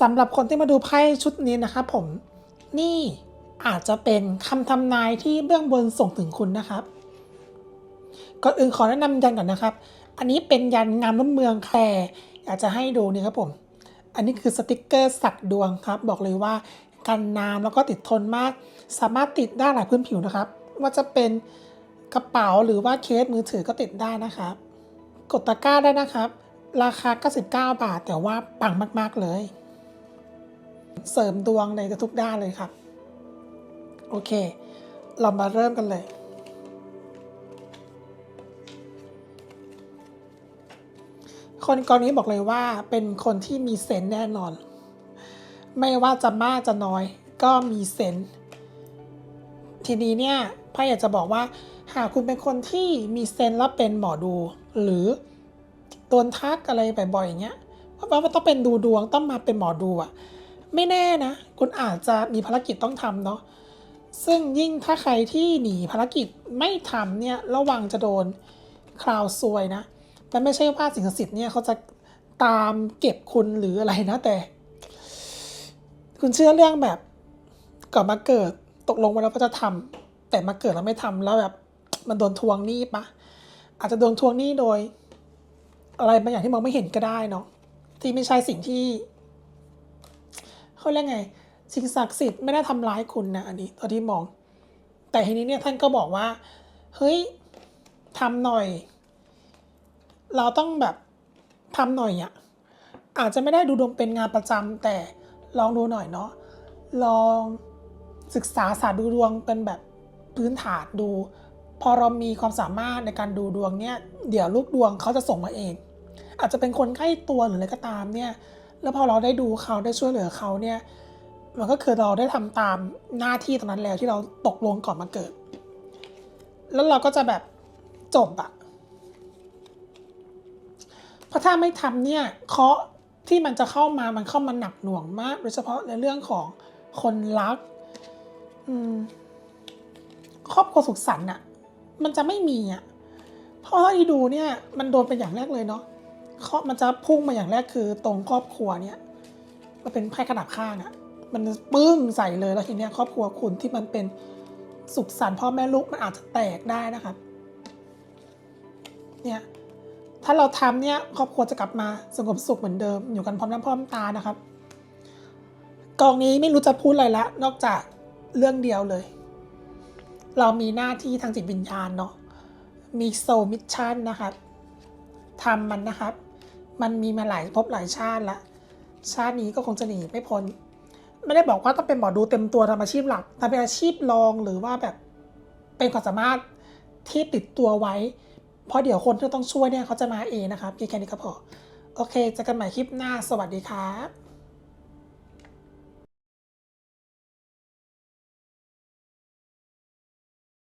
สำหรับคนที่มาดูไพ่ชุดนี้นะครับผมนี่อาจจะเป็นคำทำนายที่เบื้องบนส่งถึงคุณนะครับ ก่อนอื่นขอแนะนำยันก่อนนะครับ อันนี้เป็นยันงามล้นเมืองแต่อยากจะให้ดูนี่ครับผม อันนี้คือสติกเกอร์สักดวงครับ บอกเลยว่ากันน้ำแล้วก็ติดทนมาก สามารถติดได้หลายพื้นผิวนะครับ ว่าจะเป็นกระเป๋าหรือว่าเคสมือถือก็ติดได้นะครับ กดตะกร้าได้นะครับ ราคา 99 บาทแต่ว่าปังมากๆเลย เสริมดวงในทุกด้านเลยครับ โอเค เรามาเริ่มกันเลยคนกรณีบอกเลยว่าเป็นคนที่มีเซนแน่นอน ไม่ว่าจะมากจะน้อย ก็มีเซนทีนี้เนี่ยพ่ออยากจะบอกว่า หากคุณเป็นคนที่มีเซนแล้วเป็นหมอดู หรือโดนทักอะไรบ่อยๆอย่างเงี้ยว่าว่าต้องเป็นดูดวงต้องมาเป็นหมอดูอะ ไม่แน่นะ คุณอาจจะมีภารกิจต้องทำเนาะซึ่งยิ่งถ้าใครที่หนีภารกิจไม่ทำเนี่ยระวังจะโดนคราวซวยนะมันไม่ใช่ว่าสิ่งศักดิ์สิทธิ์เนี่ยเขาจะตามเก็บคุณหรืออะไรนะแต่ คุณเชื่อเรื่องแบบก่อนมาเกิดตกลงมาแล้วก็จะทำแต่มาเกิดแล้วไม่ทำแล้วแบบมันโดนทวงหนี้ปะอาจจะโดนทวงหนี้โดย อะไรบางอย่างที่มองไม่เห็นก็ได้เนาะที่ไม่ใช่สิ่งที่ เขาเรียกไงสิ่งศักดิ์สิทธิ์ไม่ได้ทำร้ายคุณนะอันนี้ตอนที่มอง แต่ทีนี้เนี่ยท่านก็บอกว่า เฮ้ยทำหน่อย เราต้องแบบทำหน่อยอะ่ะอาจจะไม่ได้ดูดวงเป็นงานประจำแต่ลองดูหน่อยเนาะลองศึกษาศาสตร์ดูดวงเป็นแบบพื้นฐานดู พอเรามีความสามารถในการดูดวงเนี่ย เดี๋ยวลูกดวงเขาจะส่งมาเอง อาจจะเป็นคนใกล้ตัวหรืออะไรก็ตามเนี่ย แล้วพอเราได้ดูเขาได้ช่วยเหลือเขาเนี่ย มันก็คือเราได้ทำตามหน้าที่ตรงนั้นแล้วที่เราตกลงก่อนมาเกิด แล้วเราก็จะแบบจบอะเพราะถ้าไม่ทำเนี่ยเคาะที่มันจะเข้ามามันเข้ามาหนักหน่วงมาก โดยเฉพาะในเรื่องของคนรักครอบครัวสุขสันต์อะมันจะไม่มีอะเพราะที่ดูเนี่ยมันโดนเป็นอย่างแรกเลยเนาะ เคาะมันจะพุ่งมาอย่างแรกคือตรงครอบครัวเนี่ยมันเป็นไพ่กระดับข้างอะมันปึ้งใส่เลยแล้วทีเนี้ยครอบครัวคุณที่มันเป็นสุขสันต์พ่อแม่ลูกมันอาจจะแตกได้นะครับ เนี่ยถ้าเราทำเนี่ยครอบครัวจะกลับมาสงบสุขเหมือนเดิม อยู่กันพร้อมหน้าพร้อมตานะครับกองนี้ไม่รู้จะพูดอะไรละ นอกจากเรื่องเดียวเลย เรามีหน้าที่ทางจิตวิญญาณเนาะมีโซมิชชั่นนะครับทำมันนะครับ มันมีมาหลายภพหลายชาติละชาตินี้ก็คงจะหนีไม่พ้นไม่ได้บอกว่าต้องเป็นหมอดูเต็มตัวทำอาชีพหลักทำเป็นอาชีพรองหรือว่าแบบเป็นความสามารถที่ติดตัวไว้ เพราะเดี๋ยวคนที่ต้องช่วยเนี่ยเขาจะมาเองนะครับพี่แค่นี้ก็พอ โอเคเจอกันใหม่คลิปหน้า สวัสดีครับ